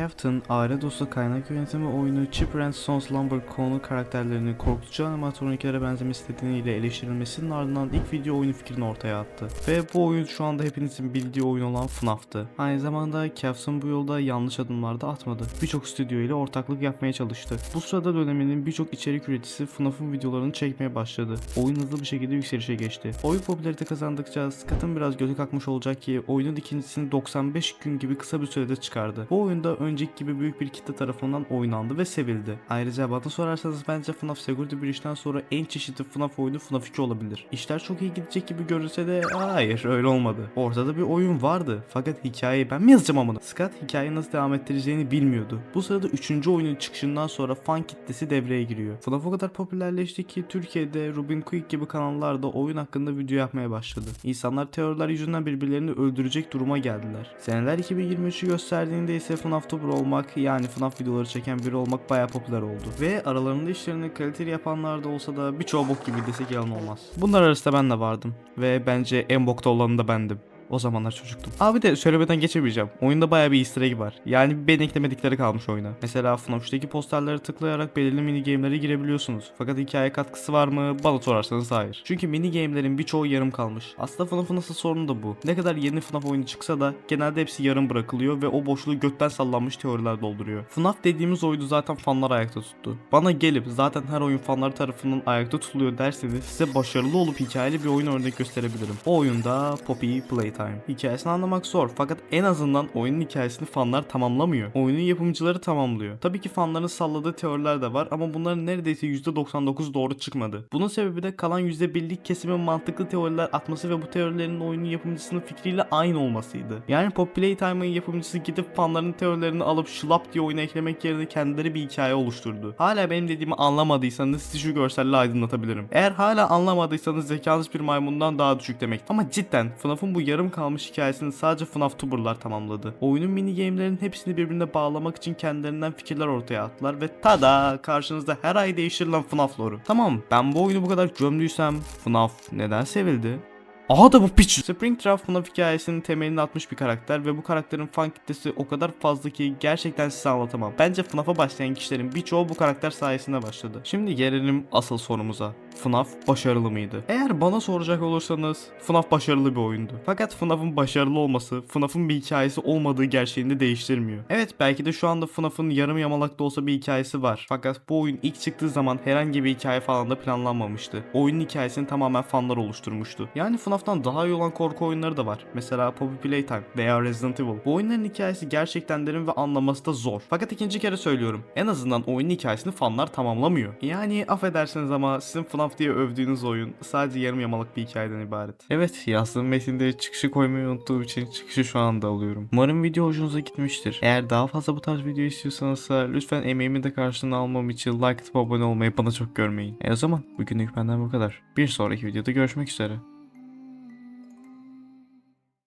Captain, aile dostu kaynak yönetimi oyunu Chip and Sons Lumber konu karakterlerinin korkutucu animatroniklere benzemesi nedeniyle eleştirilmesinin ardından ilk video oyunu fikrini ortaya attı. Ve bu oyun şu anda hepinizin bildiği oyun olan FNAF'tı. Aynı zamanda Captain bu yolda yanlış adımlar da atmadı. Birçok stüdyo ile ortaklık yapmaya çalıştı. Bu sırada döneminin birçok içerik üreticisi FNAF'ın videolarını çekmeye başladı. Oyun hızlı bir şekilde yükselişe geçti. Oyun popülarite kazandıkça Scott'ın biraz gözü kalkmış olacak ki oyunun ikincisini 95 gün gibi kısa bir sürede çıkardı. Bu oyunda önceki gibi büyük bir kitle tarafından oynandı ve sevildi. Ayrıca bana sorarsanız bence FNAF Security Breach'ten sonra en çeşitli FNAF oyunu FNAF 2 olabilir. İşler çok iyi gidecek gibi görünse de hayır öyle olmadı. Ortada bir oyun vardı fakat hikayeyi ben mi yazacağım amına? Scott hikayeyi nasıl devam ettireceğini bilmiyordu. Bu sırada 3. oyunun çıkışından sonra fan kitlesi devreye giriyor. FNAF o kadar popülerleşti ki Türkiye'de Rubin Quick gibi kanallar da oyun hakkında video yapmaya başladı. İnsanlar teoriler yüzünden birbirlerini öldürecek duruma geldiler. Seneler 2023'ü gösterdiğinde ise FNAF tuber olmak yani FNAF videoları çeken biri olmak bayağı popüler oldu. Ve aralarında işlerini kaliteli yapanlar da olsa da birçoğu bok gibi desek yalan olmaz. Bunlar arasında ben de vardım. Ve bence en bokta olanı da bendim. O zamanlar çocuktum. Abi de söylemeden geçemeyeceğim. Oyunda bayağı bir easter egg var. Yani beni eklemedikleri kalmış oyuna. Mesela FNAF 3'teki posterlere tıklayarak belirli mini game'lere girebiliyorsunuz. Fakat hikaye katkısı var mı? Bana sorarsanız hayır. Çünkü mini game'lerin birçoğu yarım kalmış. Aslında FNAF'ın asıl sorunu da bu. Ne kadar yeni FNAF oyunu çıksa da genelde hepsi yarım bırakılıyor ve o boşluğu götten sallanmış teoriler dolduruyor. FNAF dediğimiz oyunu zaten fanlar ayakta tuttu. Bana gelip zaten her oyun fanlar tarafından ayakta tutuluyor derseniz size başarılı olup hikayeli bir oyun örnek gösterebilirim. O oyunda Poppy Playtime. Hikayesini anlamak zor fakat en azından oyunun hikayesini fanlar tamamlamıyor. Oyunun yapımcıları tamamlıyor. Tabii ki fanların salladığı teoriler de var ama bunların neredeyse %99 doğru çıkmadı. Bunun sebebi de kalan %1'lik kesimin mantıklı teoriler atması ve bu teorilerin oyunun yapımcısının fikriyle aynı olmasıydı. Yani Pop Playtime'ın yapımcısı gidip fanların teorilerini alıp şılap diye oyuna eklemek yerine kendileri bir hikaye oluşturdu. Hala benim dediğimi anlamadıysanız sizi şu görselle aydınlatabilirim. Eğer hala anlamadıysanız zekanız bir maymundan daha düşük demek. Ama cidden FNAF'ın bu yarım kalmış hikayesini sadece FNAF tuberlar tamamladı. Oyunun mini game'lerin hepsini birbirine bağlamak için kendilerinden fikirler ortaya attılar ve tada karşınızda her ay değiştirilen FNAF lore'u. Tamam ben bu oyunu bu kadar gömdüysem FNAF neden sevildi? Aha da bu piç. Springtrap FNAF hikayesinin temelini atmış bir karakter ve bu karakterin fan kitlesi o kadar fazla ki gerçekten size anlatamam. Bence FNAF'a başlayan kişilerin birçoğu bu karakter sayesinde başladı. Şimdi gelelim asıl sorumuza. FNAF başarılı mıydı? Eğer bana soracak olursanız FNAF başarılı bir oyundu. Fakat FNAF'ın başarılı olması FNAF'ın bir hikayesi olmadığı gerçeğini de değiştirmiyor. Evet belki de şu anda FNAF'ın yarım yamalak da olsa bir hikayesi var. Fakat bu oyun ilk çıktığı zaman herhangi bir hikaye falan da planlanmamıştı. Oyunun hikayesini tamamen fanlar oluşturmuştu. Yani FNAF'tan daha iyi olan korku oyunları da var. Mesela Poppy Playtime veya Resident Evil. Bu oyunların hikayesi gerçekten derin ve anlaması da zor. Fakat ikinci kere söylüyorum. En azından oyunun hikayesini fanlar tamamlamıyor. Yani affedersiniz ama sizin FNAF diye övdüğünüz oyun sadece yarım yamalak bir hikayeden ibaret. Evet yazdığım metinde çıkışı koymayı unuttuğum için çıkışı şu anda alıyorum. Umarım video hoşunuza gitmiştir. Eğer daha fazla bu tarz video istiyorsanız lütfen emeğimi de karşılığını almam için like atıp abone olmayı bana çok görmeyin. E o zaman bugünlük benden bu kadar. Bir sonraki videoda görüşmek üzere.